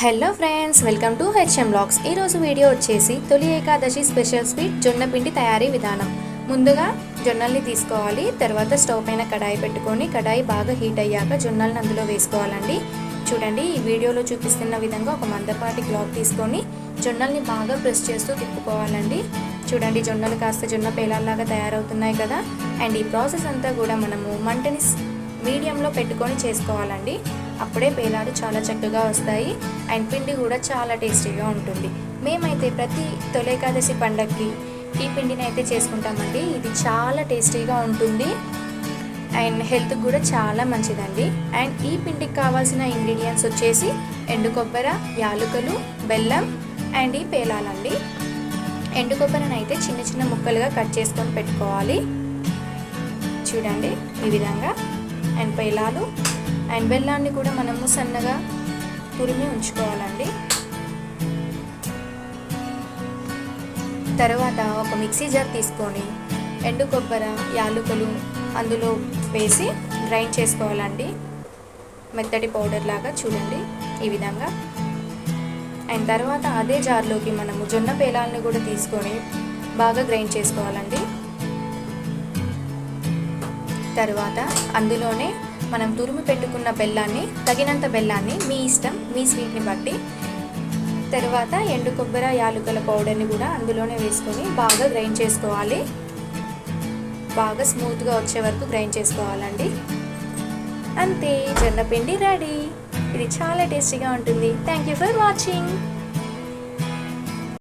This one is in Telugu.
Hello friends welcome to HM blogs ఈరోజు వీడియో వచ్చేసి తొలి ఏకాదశి స్పెషల్ స్వీట్ జొన్న పిండి తయారీ విధానం. ముందుగా జొన్నల్ని తీసుకోవాలి తర్వాత స్టవ్ పైన కడాయి పెట్టుకొని కడాయి బాగా హీట్ అయ్యాక జొన్నల్ని అందులో వేసుకోవాలండి. చూడండి ఈ వీడియోలో చూపిస్తున్న విధంగా ఒక మందపాటి క్లాత్ తీసుకొని జొన్నల్ని బాగా ప్రెస్ చేస్తూ తిప్పుకోవాలండి. చూడండి జొన్నలు కాస్త జొన్న పేలాల్లాగా తయారవుతున్నాయి కదా. అండ్ ఈ ప్రాసెస్ అంతా కూడా మనము మంటని మీడియంలో పెట్టుకొని చేసుకోవాలండి. అప్పుడే పేలాలు చాలా చక్కగా వస్తాయి. అండ్ పిండి కూడా చాలా టేస్టీగా ఉంటుంది. మేమైతే ప్రతి తొలేకాదశి పండగకి ఈ పిండిని అయితే చేసుకుంటామండి. ఇది చాలా టేస్టీగా ఉంటుంది. అండ్ హెల్త్ కూడా చాలా మంచిదండి. అండ్ ఈ పిండికి కావాల్సిన ఇంగ్రీడియంట్స్ వచ్చేసి ఎండు కొబ్బరి యాలుకలు బెల్లం అండ్ ఈ పేలాలండి. ఎండు కొబ్బరిని అయితే చిన్న చిన్న ముక్కలుగా కట్ చేసుకొని పెట్టుకోవాలి. చూడండి ఈ విధంగా. అండ్ పేలాలు అండ్ బెల్లాన్ని కూడా మనము సన్నగా తురిమి ఉంచుకోవాలండి. తర్వాత ఒక మిక్సీ జార్ తీసుకొని ఎండు కొబ్బరి యాలుకలు అందులో వేసి గ్రైండ్ చేసుకోవాలండి. మెత్తటి పౌడర్ లాగా చూడండి ఈ విధంగా. అండ్ తర్వాత అదే జార్లోకి మనము జొన్న పేలాలను కూడా తీసుకొని బాగా గ్రైండ్ చేసుకోవాలండి. తర్వాత అందులోనే మనం తురుము పెట్టుకున్న బెల్లాన్ని తగినంత బెల్లాన్ని మీ ఇష్టం మీ స్వీట్ని బట్టి. తర్వాత ఎండు కొబ్బరి యాలకుల పౌడర్ని కూడా అందులోనే వేసుకొని బాగా గ్రైండ్ చేసుకోవాలి. బాగా స్మూత్గా వచ్చే వరకు గ్రైండ్ చేసుకోవాలండి. అంతే జొన్నపిండి రెడీ. ఇది చాలా టేస్టీగా ఉంటుంది. Thank you for watching